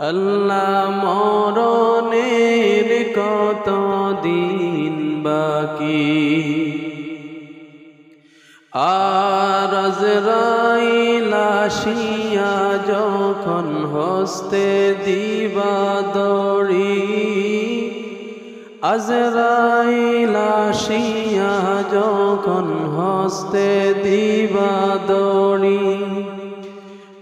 আল্লাহ মরণের কত দিন বাকি? আর রাইলাসিয়া যখন হস্তে দিবা দড়ি আজরাইলাসিয়া যখন হস্তে দিবা দড়ি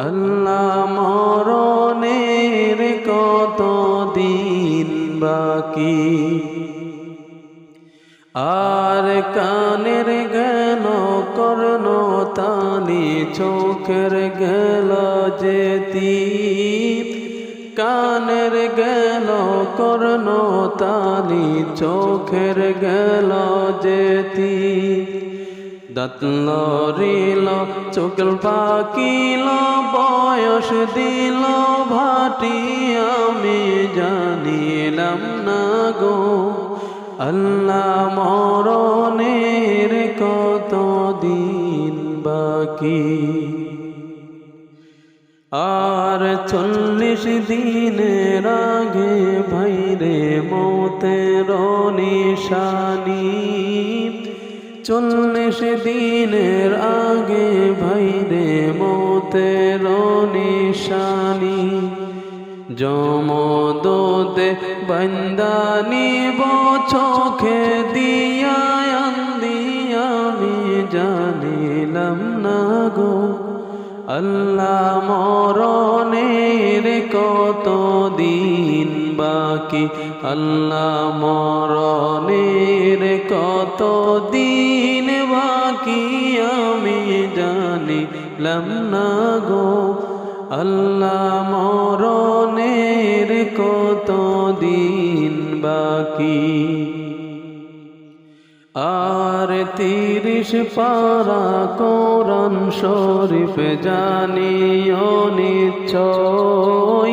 আল্লাহ মরণের কত দিন বাকি? আর কানের গেল কর্ণ তানি চোখের গেল যেতি। কানের গেল কর্ণ তানি চোখের গেল যেতি। দাঁতল, রিল চোখল পাকিল, বয়স দিল, ভাটি আমি জানিলাম না গো। আল্লাহ মরণের কত দিন বাকি? আর চল্লিশ দিনের আগে ভাইরে মতের নিশানি চল্লিশ দিনের আগে ভাইরে মতের নিশানি। জমদোদে বন্দানি চোখে দিয়া আমি জানিলাম না গো। আল্লাহ মরণের কত দিন বাকি, আল্লাহ মরণের কত দিন বাকি আমি জানিলাম না গো। আল্লাহ মরণের কত দিন বাকি? আর তিরিশ পারা কোরআন শরীফ জানিও নিশ্চয়।